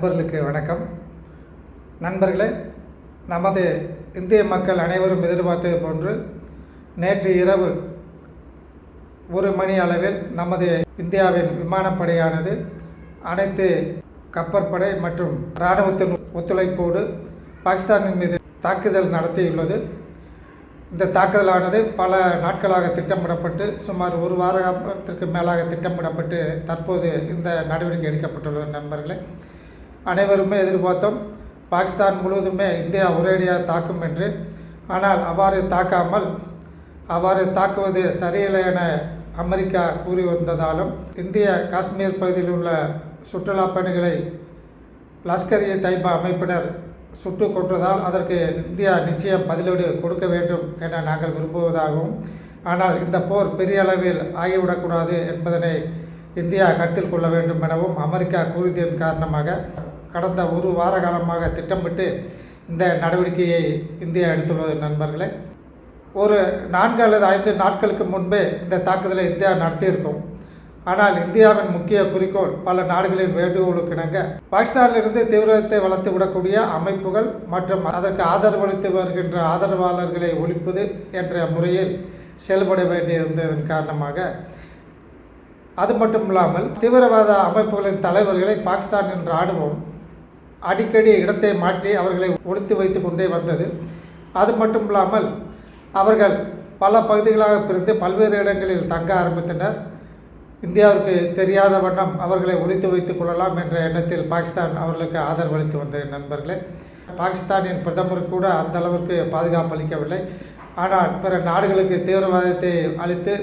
நண்பர்களுக்கு வணக்கம். நண்பர்களே நமது இந்திய மக்கள் அனைவரும் எதிர்பார்த்தது போன்று நேற்று இரவு ஒரு மணி அளவில் நமது இந்தியாவின் விமானப்படையானது அனைத்து கப்பற்படை மற்றும் இராணுவத்தின் ஒத்துழைப்போடு பாகிஸ்தானின் மீது தாக்குதல் நடத்தியுள்ளது. இந்த தாக்குதலானது பல நாட்களாக திட்டமிடப்பட்டு சுமார் ஒரு வாரத்திற்கு மேலாக திட்டமிடப்பட்டு தற்போது இந்த நடவடிக்கை எடுக்கப்பட்டுள்ளது நண்பர்களே. அனைவருமே எதிர்பார்த்தோம் பாகிஸ்தான் முழுவதுமே இந்தியா ஒரேடியாக தாக்கும் என்று. ஆனால் அவ்வாறு தாக்காமல் அவ்வாறு தாக்குவது சரியில்லை என அமெரிக்கா கூறி வந்ததாலும் இந்திய காஷ்மீர் பகுதியில் உள்ள சுற்றுலா பயணிகளை லஷ்கர் இ தைபா அமைப்பினர் சுட்டு கொன்றதால் அதற்கு இந்தியா நிச்சயம் பதிலடி கொடுக்க வேண்டும் என நாங்கள் விரும்புவதாகவும் ஆனால் இந்த போர் பெரிய அளவில் ஆகிவிடக்கூடாது என்பதனை இந்தியா கருத்தில் கொள்ள வேண்டும் எனவும் அமெரிக்கா கூறியதன் காரணமாக கடந்த ஒரு வார காலமாக திட்டமிட்டு இந்த நடவடிக்கையை இந்தியா எடுத்துள்ளது நண்பர்களே. ஒரு நான்கு அல்லது ஐந்து நாட்களுக்கு முன்பே இந்த தாக்குதலை இந்தியா நடத்தியிருக்கும். ஆனால் இந்தியாவின் முக்கிய குறிக்கோள் பல நாடுகளின் வேண்டுகோளுக்கு இணங்க பாகிஸ்தானிலிருந்து தீவிரத்தை வளர்த்து விடக்கூடிய அமைப்புகள் மற்றும் அதற்கு ஆதரவளித்து வருகின்ற ஆதரவாளர்களை ஒழிப்பது என்ற முறையில் செயல்பட வேண்டியிருந்ததன் காரணமாக அது மட்டும் இல்லாமல் தீவிரவாத அமைப்புகளின் தலைவர்களை பாகிஸ்தானின் இராணுவம் அடிக்கடி இடத்தை மாற்றி அவர்களை ஒழித்து வைத்து கொண்டே வந்தது. அது மட்டும் இல்லாமல் அவர்கள் பல பகுதிகளாக பிரிந்து பல்வேறு இடங்களில் தங்க ஆரம்பித்தனர். இந்தியாவிற்கு தெரியாத வண்ணம் அவர்களை ஒழித்து வைத்துக் கொள்ளலாம் என்ற எண்ணத்தில் பாகிஸ்தான் அவர்களுக்கு ஆதரவளித்து வந்த நண்பர்களே பாகிஸ்தானின் பிரதமர் கூட அந்த அளவிற்கு பாதுகாப்பு அளிக்கவில்லை. ஆனால் பிற நாடுகளுக்கு தீவிரவாதத்தை அளித்து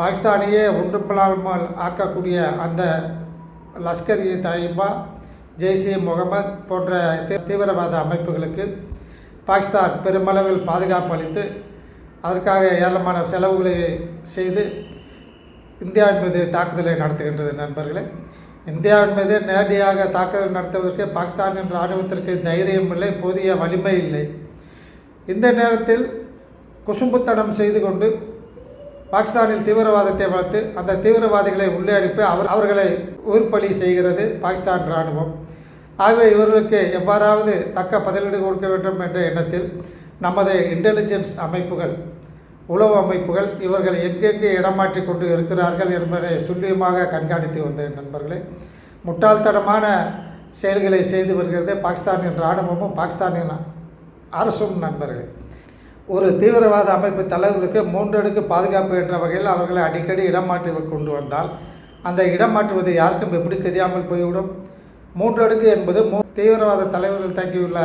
பாகிஸ்தானையே ஒன்றுமில்லாமல் ஆக்கக்கூடிய அந்த லஷ்கர் இ தாயிபா ஜெய்ஷே முகமது போன்ற தீவிரவாத அமைப்புகளுக்கு பாகிஸ்தான் பெருமளவில் பாதுகாப்பு அளித்து அதற்காக ஏராளமான செலவுகளை செய்து இந்தியாவின் மீது தாக்குதலை நடத்துகின்றது நண்பர்களே. இந்தியாவின் மீது நேரடியாக தாக்குதல் நடத்துவதற்கு பாகிஸ்தானின் இராணுவத்திற்கு தைரியம் இல்லை போதிய வலிமை இல்லை. இந்த நேரத்தில் குசும்புத்தனம் செய்து கொண்டு பாகிஸ்தானில் தீவிரவாதத்தை வளர்த்து அந்த தீவிரவாதிகளை உள்ளே அனுப்பி அவர் அவர்களை உயிர்ப்பலி செய்கிறது பாகிஸ்தான் இராணுவம் ஆகவே இவர்களுக்கு எவ்வாறாவது தக்க பதிலடி கொடுக்க வேண்டும் என்ற எண்ணத்தில் நமது இன்டெலிஜென்ஸ் அமைப்புகள் உளவு அமைப்புகள் இவர்கள் எங்கெங்கே இடமாற்றி கொண்டு இருக்கிறார்கள் என்பதை துல்லியமாக கண்காணித்து வந்த நண்பர்களே முட்டாள்தனமான செயல்களை செய்து வருகிறது பாகிஸ்தானின் இராணுவமும் பாகிஸ்தானின் அரசும் நண்பர்கள். ஒரு தீவிரவாத அமைப்பு தலைவர்களுக்கு மூன்றடுக்கு பாதுகாப்பு என்ற வகையில் அவர்களை அடிக்கடி இடமாற்றி கொண்டு வந்தால் அந்த இடமாற்றுவது யாருக்கும் எப்படி தெரியாமல் போய்விடும்? மூன்று அடுக்கு என்பது மூ தீவிரவாத தலைவர்கள் தங்கியுள்ள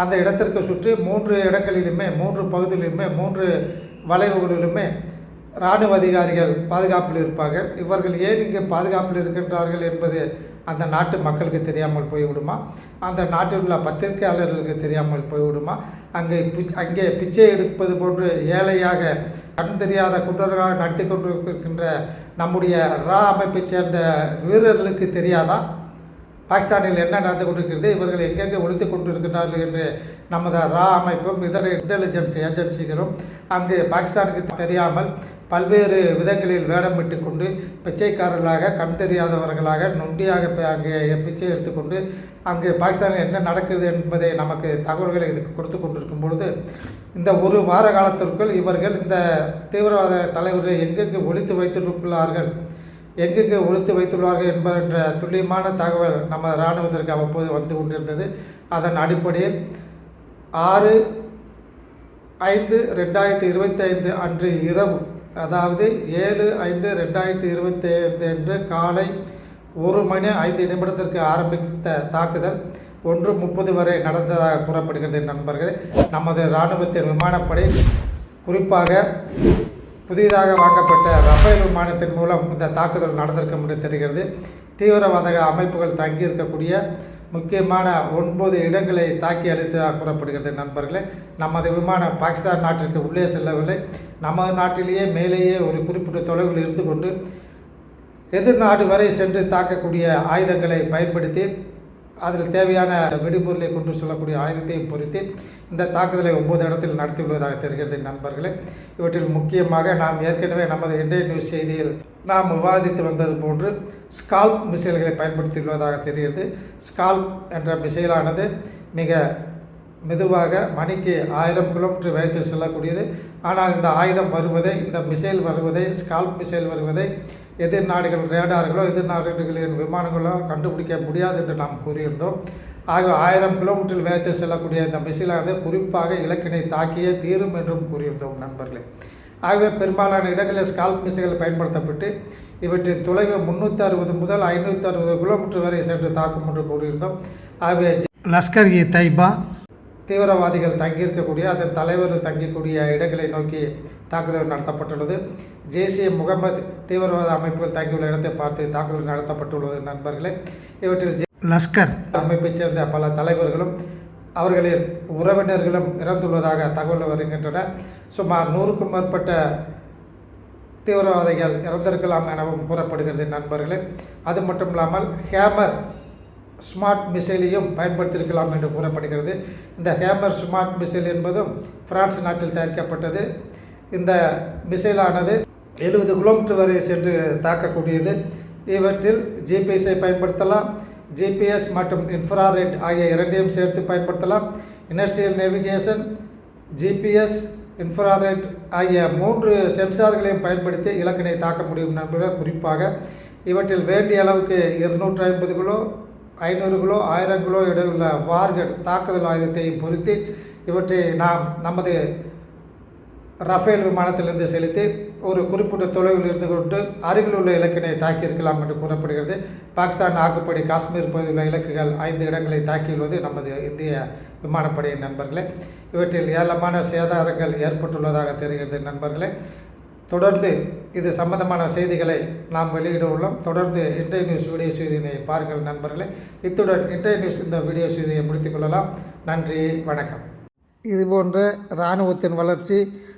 அந்த இடத்திற்கு சுற்றி மூன்று இடங்களிலுமே மூன்று பகுதிகளிலுமே மூன்று வளைவுகளிலுமே இராணுவ அதிகாரிகள் பாதுகாப்பில் இருப்பார்கள். இவர்கள் ஏன் இங்கே பாதுகாப்பில் இருக்கின்றார்கள் என்பது அந்த நாட்டு மக்களுக்கு தெரியாமல் போய்விடுமா? அந்த நாட்டில் உள்ள பத்திரிகையாளர்களுக்கு தெரியாமல் போய்விடுமா? அங்கே பிச் அங்கே பிச்சை எடுப்பது போன்று ஏழையாக கண் தெரியாத குற்றர்களாக நடத்தி கொண்டிருக்கின்ற நம்முடைய ரா அமைப்பைச் சேர்ந்த வீரர்களுக்கு தெரியாதா? பாகிஸ்தானில் என்ன நடந்து கொண்டிருக்கிறது இவர்கள் எங்கெங்கே ஒழித்து கொண்டிருக்கிறார்கள் என்று நமது ரா அமைப்பும் இதர இன்டெலிஜென்ஸ் ஏஜென்சிகளும் அங்கு பாகிஸ்தானுக்கு தெரியாமல் பல்வேறு விதங்களில் வேடமிட்டு கொண்டு பிச்சைக்காரர்களாக கண் தெரியாதவர்களாக நொண்டியாக அங்கே பிச்சை எடுத்துக்கொண்டு அங்கு பாகிஸ்தானில் என்ன நடக்குது என்பதை நமக்கு தகவல்களை இதுக்கு கொடுத்து கொண்டிருக்கும் பொழுது இந்த ஒரு வார காலத்திற்குள் இவர்கள் இந்த தீவிரவாத தலைவர்களை எங்கெங்கு ஒழித்து வைத்திருக்கிறார்கள் எங்கெங்கே ஒழித்து வைத்துள்ளார்கள் என்பதென்ற துல்லியமான தகவல் நம்ம இராணுவத்திற்கு அவ்வப்போது வந்து கொண்டிருந்தது. அதன் அடிப்படையில் ஆறு ஐந்து ரெண்டாயிரத்தி இருபத்தி ஐந்து அன்று இரவு அதாவது ஏழு ஐந்து ரெண்டாயிரத்தி இருபத்தி ஐந்து அன்று காலை ஒரு மணி ஐந்து நிமிடத்திற்கு ஆரம்பித்த தாக்குதல் ஒன்று முப்பது வரை நடந்ததாக கூறப்படுகிறது. நண்பர்களே நமது இராணுவத்தின் விமானப்படை குறிப்பாக புதிதாக வாங்கப்பட்ட ரஃபேல் விமானத்தின் மூலம் இந்த தாக்குதல் நடந்திருக்கும் என்று தெரிகிறது. தீவிரவாத அமைப்புகள் தங்கியிருக்கக்கூடிய முக்கியமான ஒன்பது இடங்களை தாக்கி அளித்ததாக கூறப்படுகிறது நண்பர்களே. நமது விமானம் பாகிஸ்தான் நாட்டிற்கு உள்ளே செல்லவில்லை. நமது நாட்டிலேயே மேலேயே ஒரு குறிப்பிட்ட தொலைவில் இருந்து கொண்டு எதிர்நாடு வரை சென்று தாக்கக்கூடிய ஆயுதங்களை பயன்படுத்தி அதில் தேவையான வெடிபொருளை கொண்டு சொல்லக்கூடிய ஆயுதத்தையும் பொறுத்து இந்த தாக்குதலை ஒன்பது இடத்தில் நடத்தியுள்ளதாக தெரிகிறது நண்பர்களே. இவற்றில் முக்கியமாக நாம் ஏற்கனவே நமது இன்றைய நியூஸ் செய்தியில் நாம் விவாதித்து வந்தது போன்று ஸ்கால்ப் மிசைல்களை பயன்படுத்தியுள்ளதாக தெரிகிறது. ஸ்கால்ப் என்ற மிசைலானது மிக மெதுவாக மணிக்கு ஆயிரம் கிலோமீட்டர் வேகத்தில் செல்லக்கூடியது. ஆனால் இந்த ஆயுதம் வருவதை இந்த மிசைல் வருவதை ஸ்கால்ப் மிசைல் வருவதை எதிர் நாடுகள் ரேடார்களோ எதிர் நாடுகளின் விமானங்களோ கண்டுபிடிக்க முடியாது என்று நாம் கூறியிருந்தோம். ஆக ஆயிரம் கிலோமீட்டர் வேகத்தில் செல்லக்கூடிய இந்த மிசைலானது குறிப்பாக இலக்கினை தாக்கியே தீரும் என்றும் கூறியிருந்தோம் நண்பர்களே. ஆகவே பெரும்பாலான இடங்களில் ஸ்கால்ப் மிசைல்கள் பயன்படுத்தப்பட்டு இவற்றின் தொலைவு முந்நூற்றி அறுபது முதல் ஐநூற்றி அறுபது கிலோமீட்டர் வரை சென்று தாக்கும் என்று கூறியிருந்தோம். ஆகவே லஷ்கர் இ தைபா. தீவிரவாதிகள் தங்கியிருக்கக்கூடிய அதன் தலைவர் தங்கக்கூடிய இடங்களை நோக்கி தாக்குதல் நடத்தப்பட்டுள்ளது. ஜேசிய முகமது தீவிரவாத அமைப்புகள் தங்கியுள்ள இடத்தை பார்த்து தாக்குதல் நடத்தப்பட்டுள்ளது நண்பர்களே. இவற்றில் லஷ்கர். அமைப்பைச் சேர்ந்த பல தலைவர்களும் அவர்களின் உறவினர்களும் இறந்துள்ளதாக தகவல் வருகின்றன. சுமார் நூறுக்கும் மேற்பட்ட தீவிரவாதிகள் இறந்திருக்கலாம் எனவும் கூறப்படுகிறது நண்பர்களே. அது மட்டும் இல்லாமல் ஹேமர் ஸ்மார்ட் மிசைலையும் பயன்படுத்தியிருக்கலாம் என்று கூறப்படுகிறது. இந்த ஹேமர் ஸ்மார்ட் மிசைல் என்பதும் பிரான்ஸ் நாட்டில் தயாரிக்கப்பட்டது. இந்த மிசைலானது எழுபது கிலோமீட்டர் வரை சென்று தாக்கக்கூடியது. இவற்றில் ஜிபிஎஸை பயன்படுத்தலாம் ஜிபிஎஸ் மற்றும் இன்ஃப்ராரெட் ஆகிய இரண்டையும் சேர்த்து பயன்படுத்தலாம். இனர்சியல் நேவிகேஷன் ஜிபிஎஸ் இன்ஃப்ராரெட் ஆகிய மூன்று சென்சார்களையும் பயன்படுத்தி இலக்கினை தாக்க முடியும் நண்பர்கள். குறிப்பாக இவற்றில் வேண்டிய அளவுக்கு இருநூற்றி ஐம்பது கிலோ ஐநூறு கிலோ ஆயிரம் கிலோ இடையுள்ள வார்கட் தாக்குதல் ஆயுதத்தையும் பொருத்தி இவற்றை நாம் நமது ரஃபேல் விமானத்திலிருந்து செலுத்தி ஒரு குறிப்பிட்ட தொலைவில் இருந்து கொண்டு அருகில் உள்ள இலக்கினை தாக்கியிருக்கலாம் என்று கூறப்படுகிறது. பாகிஸ்தான் ஆக்குப்படி காஷ்மீர் பகுதியில் உள்ள இலக்குகள் ஐந்து இடங்களை தாக்கியுள்ளது நமது இந்திய விமானப்படையின் நண்பர்களே. இவற்றில் ஏராளமான சேதாரங்கள் ஏற்பட்டுள்ளதாக தெரிகிறது நண்பர்களே. தொடர்ந்து இது சம்பந்தமான செய்திகளை நாம் வெளியிட உள்ளோம். தொடர்ந்து இன்றைய நியூஸ் வீடியோ செய்தியினை பாருங்கள் நண்பர்களே. இத்துடன் இன்றைய நியூஸ் இந்த வீடியோ செய்தியை முடித்துக்கொள்ளலாம் நன்றி வணக்கம். இதுபோன்ற இராணுவத்தின் வளர்ச்சி